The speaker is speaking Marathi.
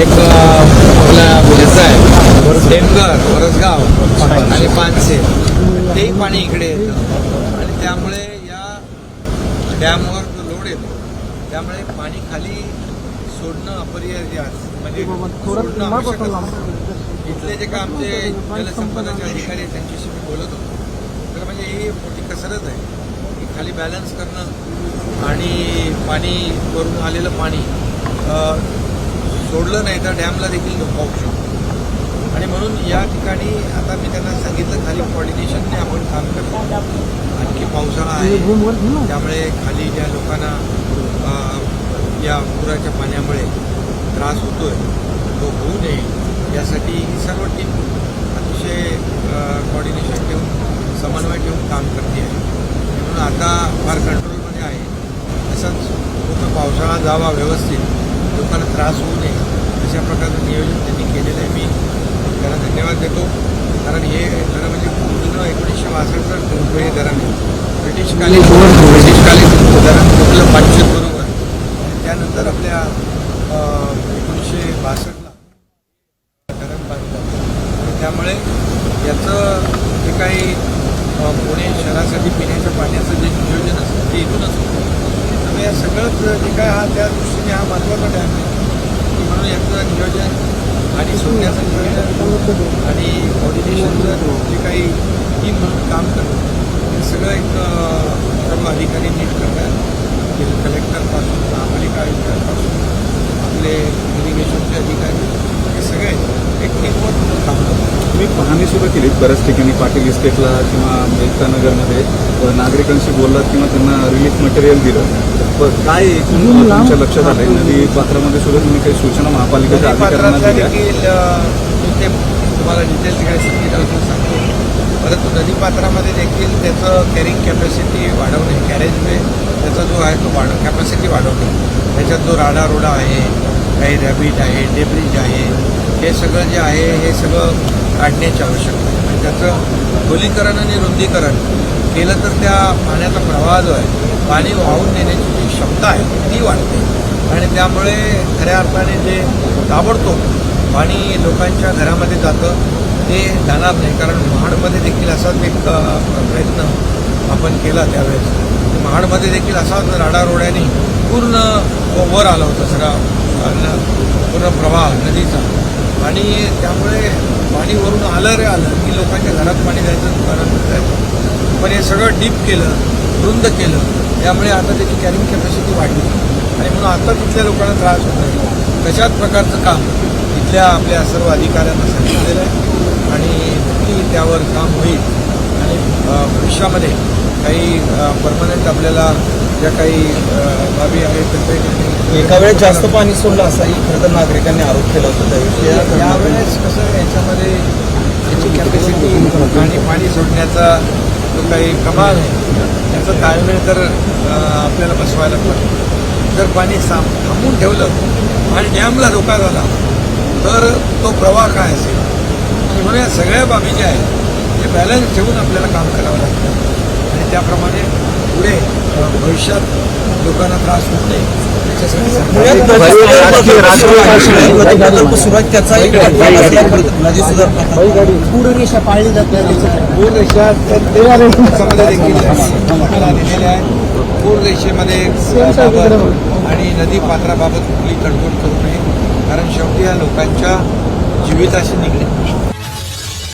एक आपला ह्याचा आहे. टेमघर वरसगाव आणि पानसे तेही पाणी इकडे येतं. आणि त्यामुळे या डॅमवर जो लोड येतो त्यामुळे पाणी खाली सोडणं अपरिहार्य म्हणजे सोडणं आवश्यक इथले जे का आमचे जलसंपदाचे अधिकारी आहेत त्यांच्याशी मी बोलत होतो. तर म्हणजे ही मोठी कसरत आहे की खाली बॅलन्स करणं आणि पाणी वरून आलेलं पाणी सोडलं नाही तर डॅमला देखील धोका होऊ शकतो. आणि म्हणून या ठिकाणी आता मी त्यांना सांगितलं खाली कॉर्डिनेशनने आपण काम करतो. आणखी पावसाळा आहे त्यामुळे खाली ज्या लोकांना या पुराच्या पाण्यामुळे त्रास होतोय तो होऊ नये. यासाठी ही सर्व टीम अतिशय कॉर्डिनेशन ठेवून समन्वय ठेवून काम करते आहे. म्हणून आता फार कंट्रोलमध्ये आहे. तसंच पूर्ण पावसाळा जावा व्यवस्थित. लोकांना त्रास होऊ नये अशा प्रकारचं नियोजन त्यांनी केलेलं आहे. मी त्यांना धन्यवाद देतो. कारण हे खरं म्हणजे जुनं एकोणीसशे बासष्टचं रुपये हे धरण ब्रिटिशकालीन ब्रिटिशकालीन धरण कुठलं पाचशे बरोबर. त्यानंतर आपल्या एकोणीसशे बासष्टला धरण बांधलं. त्यामुळे याचं जे काही पुणे शहरासाठी पिण्याच्या पाण्याचं जे नियोजन असतं ते इथूनच होतं. त्यामुळे या सगळंच जे काय हा त्या दृष्टीने हा महत्त्वाचा डॅम आहे. म्हणून याचं नियोजन आणि सोडण्याचं नियोजन आणि कॉर्डिनेशनचं जे काही टीम म्हणून काम करतो हे सगळं एक सर्व अधिकारी नीट करतात. कलेक्टरपासून महापालिका आयुक्तांपासून आपले इरिगेशनचे अधिकारी हे सगळे एक टीमवर काम करतात. तुम्ही पाहणी सुद्धा केली बऱ्याच ठिकाणी पाटील इस्टेटला किंवा एकतानगरमध्ये नागरिकांशी बोललात किंवा त्यांना रिलीफ मटेरियल दिलं. प- काय एकूण तुमच्या लक्षात आलंय? नदी पात्रामध्ये सुद्धा तुम्ही काही सूचना महापालिकेच्या अधिकाऱ्यांना दिल्या? मी ते तुम्हाला डिटेल्स काय सांगितलं सांगतो. परंतु नदीपात्रामध्ये देखील त्याचं कॅरिंग कॅपॅसिटी वाढवणे कॅरेज वे त्याचा जो आहे तो वाढ कॅपॅसिटी वाढवणे. त्याच्यात जो राडा रोडा आहे काही रॅबिट आहे डेब्रिज आहे हे सगळं जे आहे हे सगळं काढण्याची आवश्यकता आहे. आणि त्याचं खोलीकरण आणि रुंदीकरण केलं तर त्या पाण्याचा प्रवाह जो आहे पाणी वाहून नेण्याची क्षमता आहे ती वाढते. आणि त्यामुळे खऱ्या अर्थाने जे ताबडतोब पाणी लोकांच्या घरामध्ये जातं ते जाणार नाही. कारण महाडमध्ये देखील असाच एक प्रयत्न आपण केला त्यावेळेस. म्हणजे महाडमध्ये देखील असाच राडारोड्याने पूर्ण वर आलं होतं सगळा पूर्ण प्रवाह नदीचा. आणि त्यामुळे पाणी वरून आलं रे आलं. की लोकांच्या घरात पाणी जायचं दुकानात जायचं पण हे सगळं डीप केलं रुंद केलं. त्यामुळे आता त्याची कॅरिंग कॅपॅसिटी वाढली. आणि म्हणून आता तिथल्या लोकांना त्रास होत नाही. तशाच प्रकारचं काम इथल्या आपल्या सर्व अधिकाऱ्यांना सांगितलेलं आहे. आणि नक्की त्यावर काम होईल. आणि भविष्यामध्ये काही परमनंट आपल्याला ज्या काही बाबी आहेत त्याचे एका वेळेस जास्त पाणी सोडलं असाही खरं तर नागरिकांनी आरोप केला होता त्याविषयी यावेळेस कसं आहे, याच्यामध्ये याची कॅपॅसिटी आणि पाणी सोडण्याचा जो काही कमाल आहे त्याचा ताळमेळ तर आपल्याला बसवायला पाहिजे जर पाणी साम थांबून ठेवलं आणि डॅमला धोका झाला तर तो प्रवाह काय असेल? आणि म्हणून या सगळ्या बाबी ज्या आहेत ते बॅलन्स ठेवून आपल्याला काम करावं लागतं. त्याप्रमाणे पुढे भविष्यात लोकांना त्रास होऊ नये. त्याच्यासाठी सुरुवात त्याचा एक पाळली जाते देखील आहे. आणि नदी पात्राबाबत कुठली तडजोड करू नये. कारण शेवटी या लोकांच्या जीविताशी निगडीत